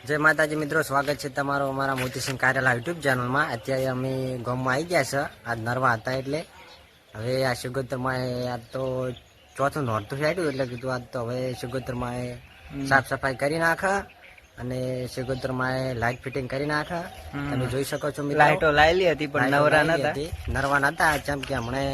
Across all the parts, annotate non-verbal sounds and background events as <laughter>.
જય માતાજી મિત્રો સ્વાગત છે તમારો અમારા મોતીસિંહ કારેલા યુટ્યુબ ચેનલમાં. અત્યારે અમે ગામમાં આવી ગયા છે. આજ નરવા હતા એટલે હવે આ સિગોતરમાં આજ તો ચોથું નોરતું સાઈડ્યું એટલે કીધું આજ તો હવે સિગોતરમાં સાફ સફાઈ કરી નાખે અને સિગોતરમાં એ લાઇટ ફિટિંગ કરી નાખે. તમે જોઈ શકો છો લાઇટો લાયેલી હતી પણ નવરા નતા. નરવા નતા જેમ કે હમણે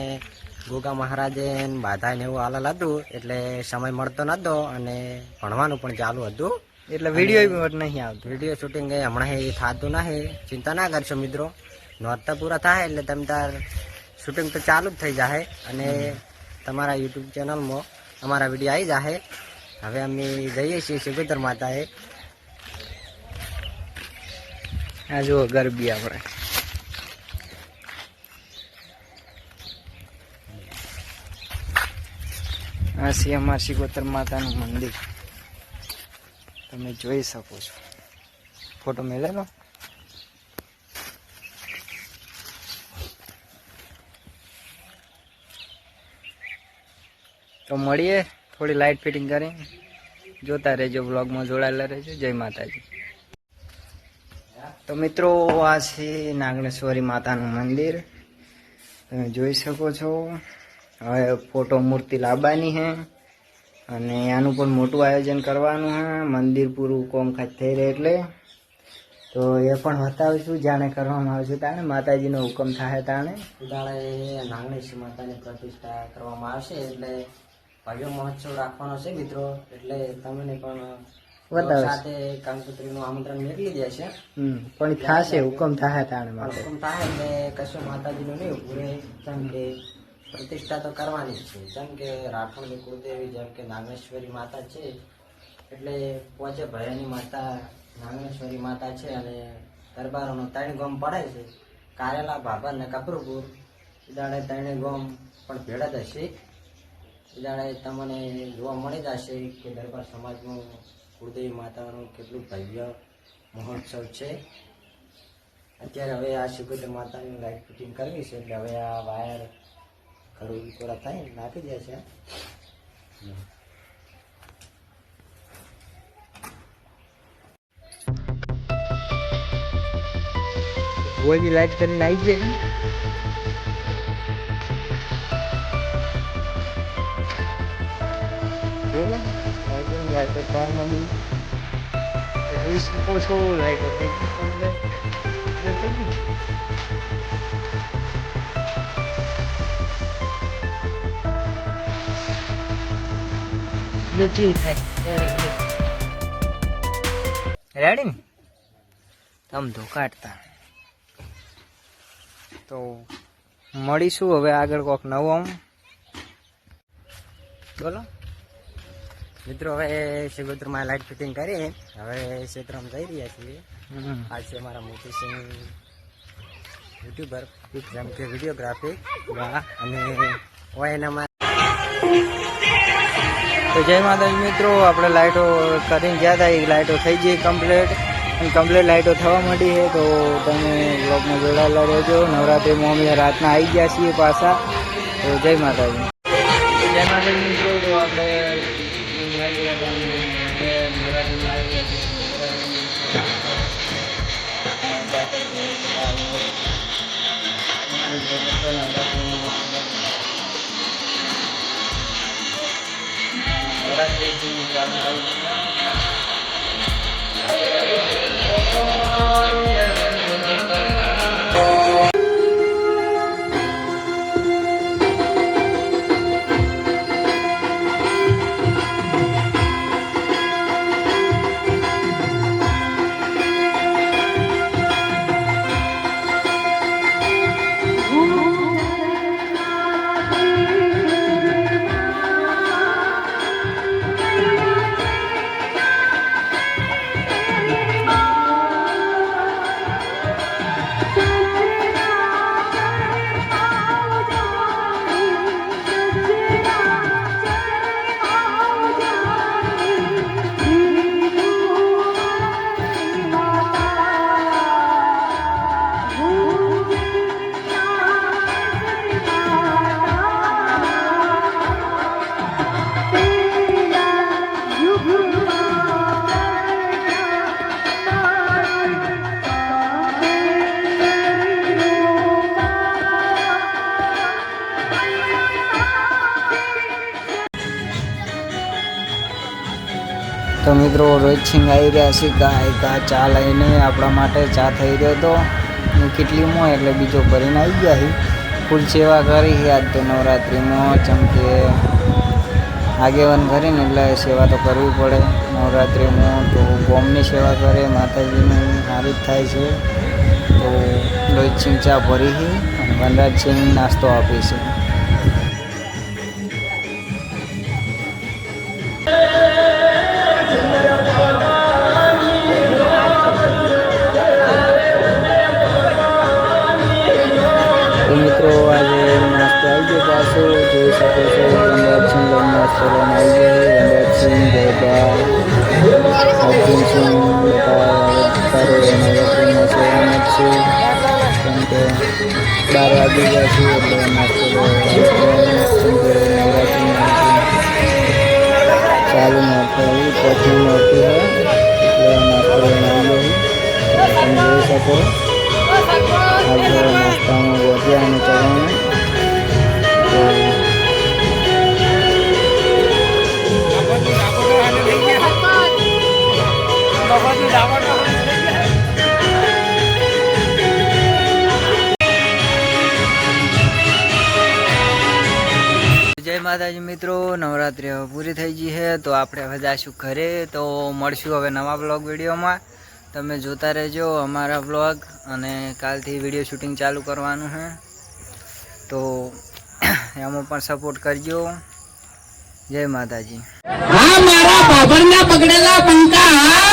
ગોગા મહારાજે બાધા ને એવું હાલલ હતું એટલે સમય મળતો નતો અને ભણવાનું પણ ચાલુ હતું. એટલે વીડિયો નહીં આવતો. વીડિયો શૂટિંગ એ હમણાં એ થતું નથી ચિંતા ના કરશો મિત્રો. નોરતા પૂરા થાય એટલે તમે તાર શૂટિંગ તો ચાલુ જ થઈ જાય અને તમારા યુટ્યુબ ચેનલમાં અમારા વીડિયો આવી જશે હવે અમે જઈએ છીએ સિગોતર માતાએ. આ જુઓ ગરબી આપણે. આ છે અમાર શિકોતર માતાનું મંદિર. તમે જોઈ શકો છો. ફોટો મેળેલો તો મળીએ, થોડી લાઇટ ફિટિંગ કરી. જોતા રહેજો બ્લોગમાં જોડાયેલા રહેજો. જય માતાજી. તો મિત્રો, આ છે નાગણેશ્વરી માતાનું મંદિર. તમે જોઈ શકો છો. હવે ફોટો મૂર્તિ લાવવાની છે. અને આનું પણ મોટું આયોજન કરવાનું હા. મંદિર પૂરું કોમકાજ થઈ રહે એટલે. તો એ પણ બતાવીશું જાણે કરવામાં આવશે તાણે. માતાજીનો હુકમ થાય તાણે. ઉદાળે નાગણેશ્વરી માતાની પ્રતિષ્ઠા કરવામાં આવશે એટલે ભવ્ય મહોત્સવ રાખવાનો છે મિત્રો. એટલે તમને પણ. સાથે કંકોત્રીનું આમંત્રણ મેળવી દે છે. પણ થશે હુકમ થાય તાણે હુકમ થાય એટલે કશું માતાજીનું નહીં કે પ્રતિષ્ઠા તો કરવાની જ છે. જેમ કે રાઠોડની કુળદેવી, જેમ કે નાગેશ્વરી માતા છે, એટલે પોચે ભયાની માતા, નાગેશ્વરી માતા છે અને દરબારોનો ત્રણ ગોમ પડે છે. કારેલા, ભાભર ને કપરુપુર. દાડે ત્રણે ગોમ પણ ભેળા જ હશે. દાડે તમને જોવા મળી જશે કે દરબાર સમાજનું કુળદેવી માતાનું કેટલું ભવ્ય મહોત્સવ છે. અત્યારે હવે આ શિકોતર માતાની લાઈટ ફિટિંગ કરવી છે, એટલે હવે આ વાયર ખરું થોડા થાય નાખી દે છે. કોઈ બી લાઈટ કરીને આવી જાય લાઈટ કરીને લૂંટી થાય. રેડી ને તમ ધોકાટતા. તો મળીશું હવે આગળ કોક નવું બોલો. મિત્રો હવે શિકોતરમાં લાઈટ ફિટિંગ કરી. હવે ક્ષેત્રમાં જઈ રહ્યા છીએ. આ છે મોટી સિંહ યુટ્યુબર જેમ કે વિડીયોગ્રાફી અને એનામાં તો જય માતાજી મિત્રો, આપણે લાઇટો કરીને ગયા હતા એ લાઇટો થઈ ગઈ કમ્પ્લેટ. અને કમ્પ્લીટ લાઇટો થવા માંડી છે, તો તમે બ્લોગમાં જોડાયેલા રહેજો. નવરાત્રિમાં અમે રાતના આવી ગયા છીએ પાછા. તો જય માતાજી. જય માતાજી મિત્રો, તો આપણે birthday to Rami તો મિત્રો રોહિત સિંહ આવી રહ્યા છે. ગાય, ગા, ચા લઈને આપણા માટે ચા થઈ રહ્યો હતો. કેટલી કેટલીમાં એટલે બીજો ભરીને આવી ગયા છે. ફૂલ સેવા કરી છે. આજ તો નવરાત્રિમાં ચમકે આગેવાન કરીને એટલે સેવા તો કરવી પડે. નવરાત્રિમાં તો ગોમની સેવા કરે, માતાજીની હારી થાય છે. તો રોહિત સિંહ ચા ભરી છે અને વનરાજ સિંહ નાસ્તો આપે છે. છે. કેમ કે બાર વાગી ગયા છું એટલે નવરાત્રિમાં ચાલુ નહોતું પછી નહોતી હોય. એટલે નાસ્તો લઈને લઉં તમે જોઈ શકો આજે નાસ્તામાં ગોઠિયા અને ચવાણું માતાજી મિત્રો, નવરાત્રિ હવે પૂરી થઈ ગઈ છે, તો આપણે હવે જાશું ઘરે. તો મળશું હવે નવા બ્લોગ વિડીયોમાં. તમે જોતા રહેજો અમારા બ્લોગ અને કાલથી વીડિયો શૂટિંગ ચાલુ કરવાનું છે. તો <coughs> એમાં પણ સપોર્ટ કરજો. જય માતાજી. પકડેલા પંકા